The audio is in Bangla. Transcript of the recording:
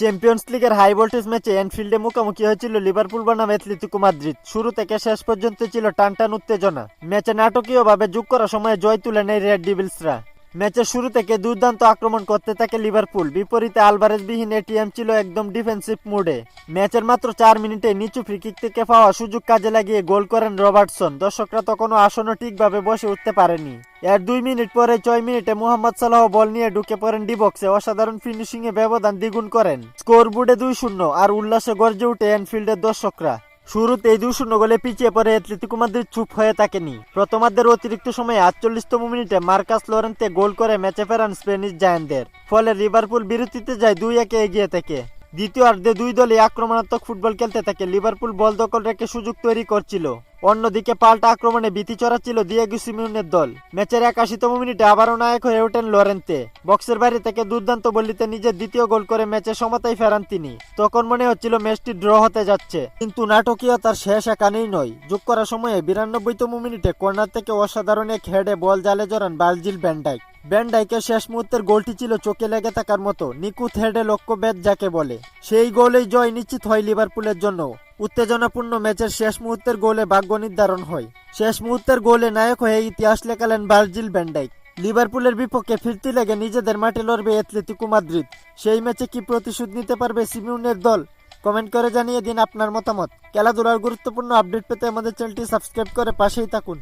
চ্যাম্পিয়ন্স লিগের হাই ভোল্টেজ ম্যাচে এনফিল্ডে মুখোমুখি হয়েছিল লিভারপুল বনাম অ্যাথলেটিকো মাদ্রিদ শুরু থেকে শেষ পর্যন্ত ছিল টানটান উত্তেজনা। ম্যাচে নাটকীয়ভাবে যোগ করার সময় জয় তুলে নেয় রেড ডিভিলসরা ম্যাচের শুরু থেকে দুর্দান্ত আক্রমণ করতে থাকে লিভারপুল। বিপরীতে আলভারেজ বিহীন এটিএম ছিল একদম ডিফেন্সিভ মুডে। ম্যাচের মাত্র চার মিনিটে নিচু ফ্রিকিক থেকে পাওয়া সুযোগ কাজে লাগিয়ে গোল করেন রবার্টসন। দর্শকরা তখনও আসনও ঠিকভাবে বসে উঠতে পারেনি। এর দুই মিনিট পরে ছয় মিনিটে মোহাম্মদ সালাহ বল নিয়ে ঢুকে পড়েন ডিবক্সে অসাধারণ ফিনিশিং এ ব্যবধান দ্বিগুণ করেন। স্কোর বোর্ডে দুই শূন্য, আর উল্লাসে গর্জে উঠে এনফিল্ডের দর্শকরা। শুরুতেই দুই শূন্য গোলে পিছিয়ে পড়ে অ্যাথলেটিকো মাদ্রিদ চুপ হয়ে থাকেনি। প্রথমার্ধের অতিরিক্ত সময়ে আটচল্লিশতম মিনিটে মার্কাস লরেন্তে গোল করে ম্যাচে ফেরান স্পেনিশ জায়ান্টদের। ফলে লিভারপুল বিরতিতে যায় দুই একে এগিয়ে থেকে। দ্বিতীয়ার্ধে দুই দলই আক্রমণাত্মক ফুটবল খেলতে থাকে। লিভারপুল বল দখল রেখে সুযোগ তৈরি করছিল। অন্যদিকে পাল্টা আক্রমণে ভীতি চড়াচ্ছিল দিয়েগু সিমিউনের দল। ম্যাচের একাশিতম মিনিটে আবারও নায়ক হয়ে ওঠেন লরেন্তে। বক্সের বাইরে থেকে দুর্দান্ত বল্লিতে নিজের দ্বিতীয় গোল করে ম্যাচে সমতায় ফেরান তিনি। তখন মনে হচ্ছিল ম্যাচটি ড্র হতে যাচ্ছে। কিন্তু নাটকীয়তার শেষ একানেই নয়। যোগ করার সময়ে বিরানব্বইতম মিনিটে কর্নার থেকে অসাধারণ এক হেডে বল জালে জড়ান বার্জিল ব্যান্ডাইক ব্যান্ডাইকের শেষ মুহূর্তের গোলটি ছিল চোখে লেগে থাকার মতো নিকুত হেডে লক্ষ্য ব্যাট যাকে বলে। সেই গোলেই জয় নিশ্চিত হয় লিভারপুলের জন্য। উত্তেজনাপূর্ণ ম্যাচের শেষ মুহূর্তের গোলে ভাগ্য নির্ধারণ হয়। শেষ মুহূর্তের গোলে নায়ক হয়ে ইতিহাস লেখালেন বার্জিল ব্যান্ডাইক লিভারপুলের বিপক্ষে ফিরতি লেগে নিজেদের মাঠে লড়বে অ্যাথলেটিকো মাদ্রিদ। সেই ম্যাচে কি প্রতিশোধ নিতে পারবে সিমিউনের দল? কমেন্ট করে জানিয়ে দিন আপনার মতামত। খেলাধুলার গুরুত্বপূর্ণ আপডেট পেতে আমাদের চ্যানেলটি সাবস্ক্রাইব করে পাশেই থাকুন।